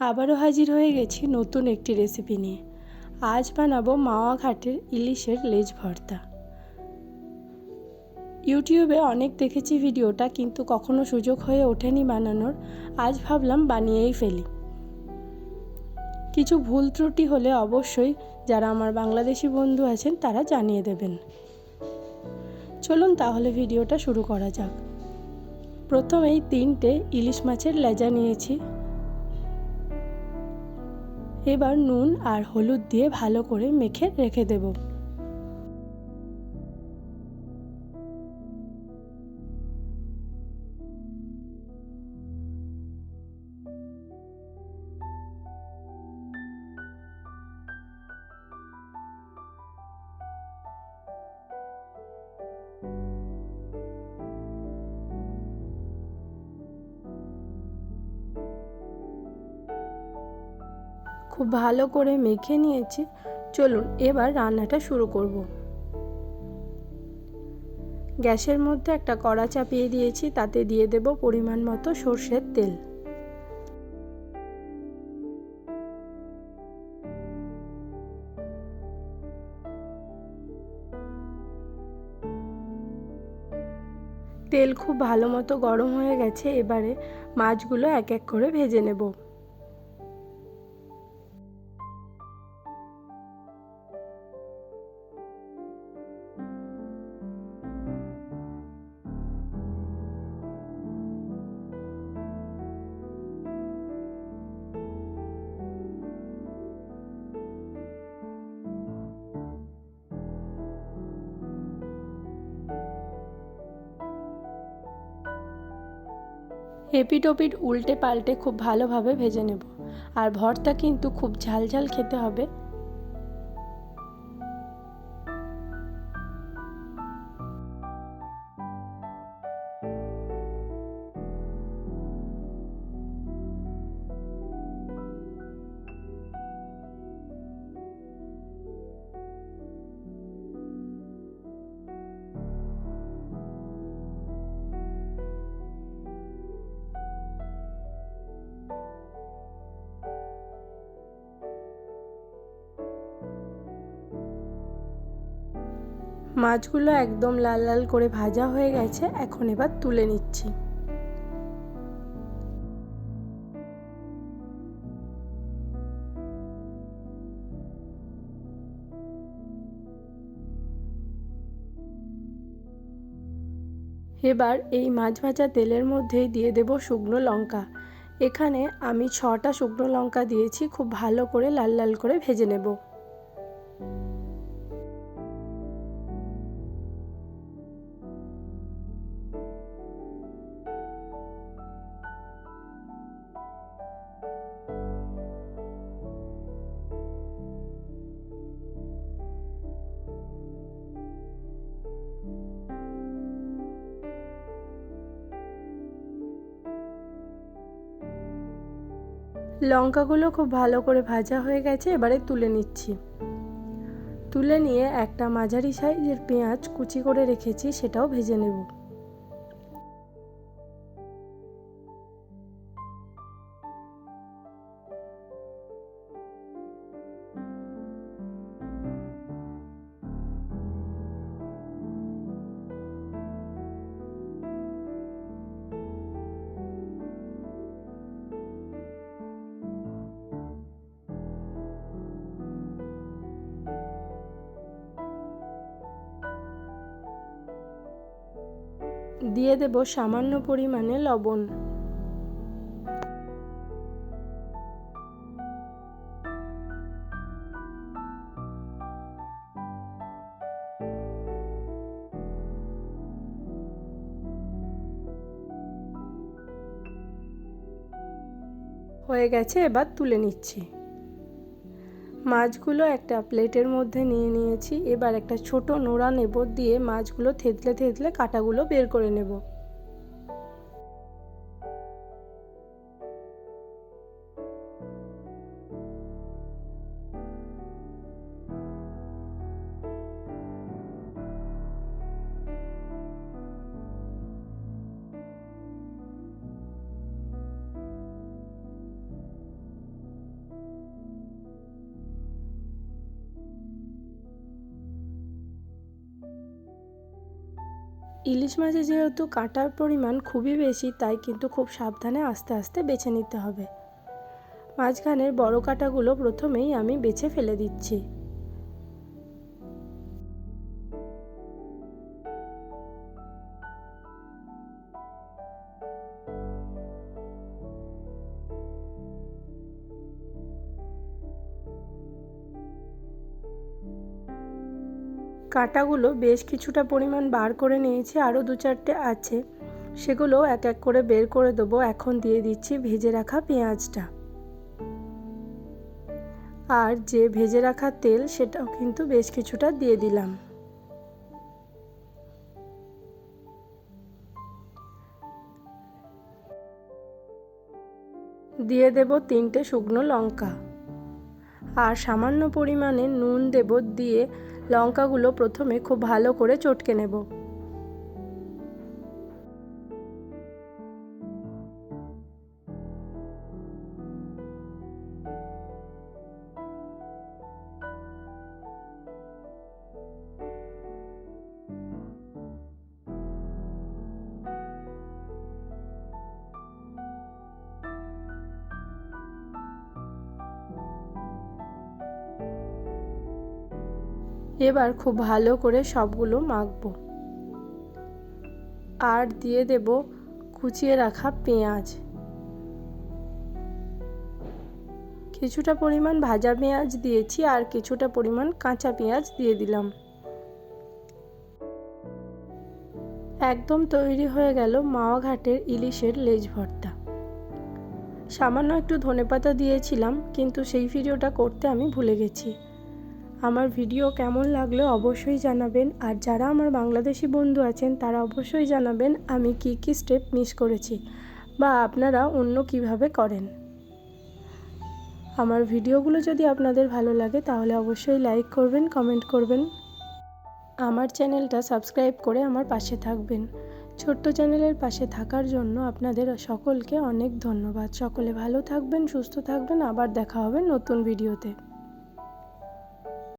আবারও হাজির হয়ে গেছি নতুন একটি রেসিপি নিয়ে। আজ বানাবো মাওয়া ঘাটের ইলিশের লেজ ভর্তা। ইউটিউবে অনেক দেখেছি ভিডিওটা, কিন্তু কখনো সুযোগ হয়ে ওঠেনি বানানোর। আজ ভাবলাম বানিয়েই ফেলি। কিছু ভুল ত্রুটি হলে অবশ্যই যারা আমার বাংলাদেশি বন্ধু আছেন, তারা জানিয়ে দেবেন। চলুন তাহলে ভিডিওটা শুরু করা যাক। প্রথমেই তিনটে ইলিশ মাছের লেজা নিয়েছি। এবার নুন আর হলুদ দিয়ে ভালো করে মেখে রেখে দেব। খুব ভালো করে মেখে নিয়েছি। চলুন, এবার রান্নাটা শুরু করব। গ্যাসের মধ্যে একটা কড়া চাপিয়ে দিয়েছি, তাতে দিয়ে দেব পরিমাণ মতো সর্ষের তেল। তেল খুব ভালো মতো গরম হয়ে গেছে, এবারে মাছগুলো এক এক করে ভেজে নেব। এপিট ওপিট উল্টে পাল্টে খুব ভালোভাবে ভেজে নেব। আর ভর্তা কিন্তু খুব ঝাল ঝাল খেতে হবে। মাছগুলো একদম লাল লাল করে ভাজা হয়ে গেছে, এখন এবার তুলে নিচ্ছি। এবার এই মাছ ভাজা তেলের মধ্যেই দিয়ে দেব শুকনো লঙ্কা। এখানে আমি ছটা শুকনো লঙ্কা দিয়েছি, খুব ভালো করে লাল লাল করে ভেজে নেব। লঙ্কাগুলো খুব ভালো করে ভাজা হয়ে গেছে, এবারে তুলে নিচ্ছি। তুলে নিয়ে একটা মাঝারি সাইজের পেঁয়াজ কুচি করে রেখেছি, সেটাও ভেজে নেব। দিয়ে দেব সামান্য পরিমাণে লবণ। হয়ে গেছে এবার তুলে নিচ্ছি। মাছগুলো একটা প্লেটের মধ্যে নিয়ে নিয়েছি। এবার একটা ছোট নোড়া নেব দিয়ে মাছগুলো থেতলে থেতলে কাটাগুলো বের করে নেব। ইলিশ মাছে যেহেতু কাঁটার পরিমাণ খুবই বেশি, তাই কিন্তু খুব সাবধানে আস্তে আস্তে বেছে নিতে হবে। মাঝখানের বড় কাঁটাগুলো প্রথমেই আমি বেছে ফেলে দিচ্ছি। কাঁটাগুলো বেশ কিছুটা পরিমাণ বার করে নিয়েছি, আরও দু চারটে আছে। সেগুলো এক এক করে বের করে দেবো। এখন দিয়ে দিচ্ছি ভেজে রাখা পেঁয়াজটা। আর যে ভেজে রাখা তেল, সেটাও কিন্তু বেশ কিছুটা দিয়ে দিলাম। দিয়ে দেব তিনটে শুকনো লঙ্কা। আর সামান্য পরিমাণে নুন দেব দিয়ে লঙ্কাগুলো প্রথমে খুব ভালো করে চটকে নেব। এবার খুব ভালো করে সবগুলো মাখবো। আর দিয়ে দেব কুচিয়ে রাখা পেঁয়াজ। কিছুটা পরিমাণ ভাজা পেঁয়াজ দিয়েছি আর কিছুটা পরিমাণ কাঁচা পেঁয়াজ দিয়ে দিলাম। একদম তৈরি হয়ে গেল মাওয়া ঘাটের ইলিশের লেজ ভর্তা। সামান্য একটু ধনেপাতা দিয়েছিলাম, কিন্তু সেই ভিডিওটা করতে আমি ভুলে গেছি। আমার ভিডিও কেমন লাগল অবশ্যই জানাবেন। আর যারা আমার বাংলাদেশি বন্ধু আছেন, তারা অবশ্যই জানাবেন আমি কি কি স্টেপ মিস করেছি বা আপনারা অন্য কীভাবে করেন। আমার ভিডিওগুলো যদি আপনাদের ভালো লাগে, তাহলে অবশ্যই লাইক করবেন কমেন্ট করবেন। আমার চ্যানেলটা সাবস্ক্রাইব করে আমার পাশে থাকবেন। ছোট্ট চ্যানেলের পাশে থাকার জন্য আপনাদের সকলকে অনেক ধন্যবাদ। সকলে ভালো থাকবেন, সুস্থ থাকবেন। আবার দেখা হবে নতুন ভিডিওতে।